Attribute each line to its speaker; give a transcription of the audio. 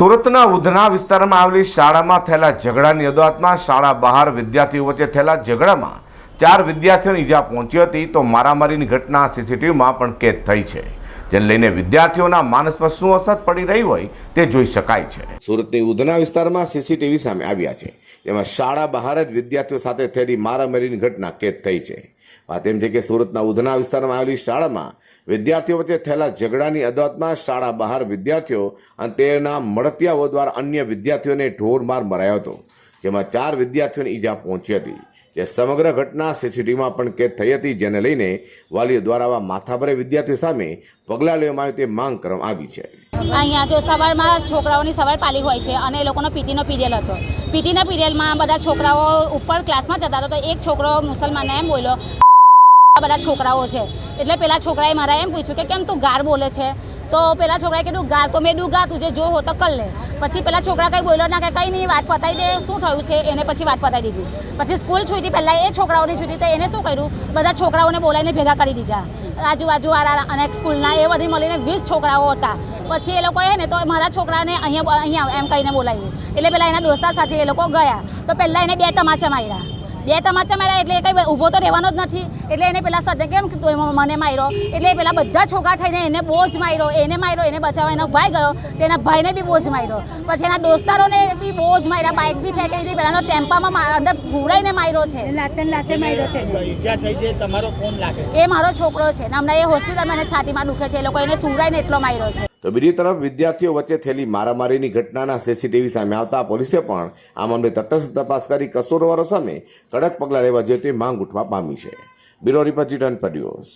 Speaker 1: સુરતના ઉધના વિસ્તારમાં આવેલી શાળામાં થયેલા ઝઘડાની અદાવતમાં શાળા બહાર વિદ્યાર્થીઓ વચ્ચે થયેલા ઝઘડામાં ચાર વિદ્યાર્થીઓને ઈજા પહોંચી હતી તો મારામારીની ઘટના સીસીટીવીમાં પણ કેદ થઈ છે. જેને લઈને વિદ્યાર્થીઓના માનસ પર શું અસર પડી રહી હોય તે જોઈ શકાય છે. સુરતની ઉધના વિસ્તારમાં સીસીટીવી સામે આવ્યા છે. જેમાં શાળા બહાર જ વિદ્યાર્થીઓ સાથે થયેલી મારામારીની ઘટના કેદ થઈ છે. વાત એમ છે કે સુરતના ઉધના વિસ્તારમાં આવેલી શાળામાં વિદ્યાર્થીઓ વચ્ચે થયેલા ઝઘડાની અદાવતમાં શાળા બહાર વિદ્યાર્થીઓ અને તેના મળતિયાઓ દ્વારા અન્ય વિદ્યાર્થીઓને ઢોરમાર મરાયો હતો, જેમાં ચાર વિદ્યાર્થીઓને ઈજા પહોંચી હતી. જે સમગ્ર ઘટના સીસીટીવીમાં પણ કેદ થઈ હતી, જેને લઈને વાલીઓ દ્વારા આવા માથાભરે વિદ્યાર્થીઓ સામે પગલાં લેવામાં આવે તે માંગ કરવામાં આવી છે.
Speaker 2: અહીંયા જો સવારમાં છોકરાઓની સવાર પાલી હોય છે અને એ લોકોનો પીટીનો પીરિયડ હતો. પીટીના પીરિયડમાં બધા છોકરાઓ ઉપર ક્લાસમાં જતા હતા તો એક છોકરો મુસલમાનને એમ બોલ્યો બધા છોકરાઓ છે. એટલે પેલા છોકરાએ મારા એમ પૂછ્યું કે કેમ તું ગાર બોલે છે? તો પેલા છોકરાએ કીધું, ગાર તો મેં ડૂગા તુજે જો હો તો કર લે. પછી પેલા છોકરા કંઈ બોલ્યો ના કે કંઈ નહીં, વાત પતાવી દે, શું થયું છે? એને પછી વાત પતાવી દીધી. પછી સ્કૂલ છૂટી, પહેલાં એ છોકરાઓની છૂટી તો એને શું કર્યું? બધા છોકરાઓને બોલાવીને ભેગા કરી દીધા. આજુબાજુ વાળા અને સ્કૂલના એ બધી મળીને વીસ છોકરાઓ હતા. પછી એ લોકોએ ને તો મારા છોકરાને અહીંયા અહીંયા એમ કહીને બોલાવ્યું એટલે પહેલાં એના દોસ્તા સાથે એ લોકો ગયા. તો પહેલાં એને બે તમાચા માર્યા. બે તમાચા માર્યા એટલે કંઈ ઊભો તો રહેવાનો જ નથી. એટલે એને પેલા સરને કેમ મને માર્યો? એટલે પેલા બધા છોકરા થઈને એને બહુ જ માર્યો એને માર્યો એને બચાવવા એનો ભાઈ ગયો તેના ભાઈને બી બહુ જ માર્યો. પછી એના દોસ્તારોને બી બહુ જ માર્યા બાઇક બી ફેંકી દીધી પેલાનો ટેમ્પામાં અંદર ભૂરાઈને માર્યો છે.
Speaker 3: લાતે ને લાતે માર્યો
Speaker 4: છે. તમારો કોણ લાગે?
Speaker 2: એ મારો છોકરો છે ને હમણાં એ હોસ્પિટલમાં એને છાતીમાં દુખે છે એ લોકો એને સુવડાઈને એટલો માર્યો છે.
Speaker 1: તો બીજી તરફ વિદ્યાર્થીઓ વચ્ચે થયેલી મારામારીની ઘટનાના સીસીટીવી સામે આવતા પોલીસે પણ આ મામલે તટસ્થ તપાસ કરી કસૂરવારો સામે કડક પગલાં લેવા જોઈએ તે માંગ ઉઠવા પામી છે. Bureau report return produce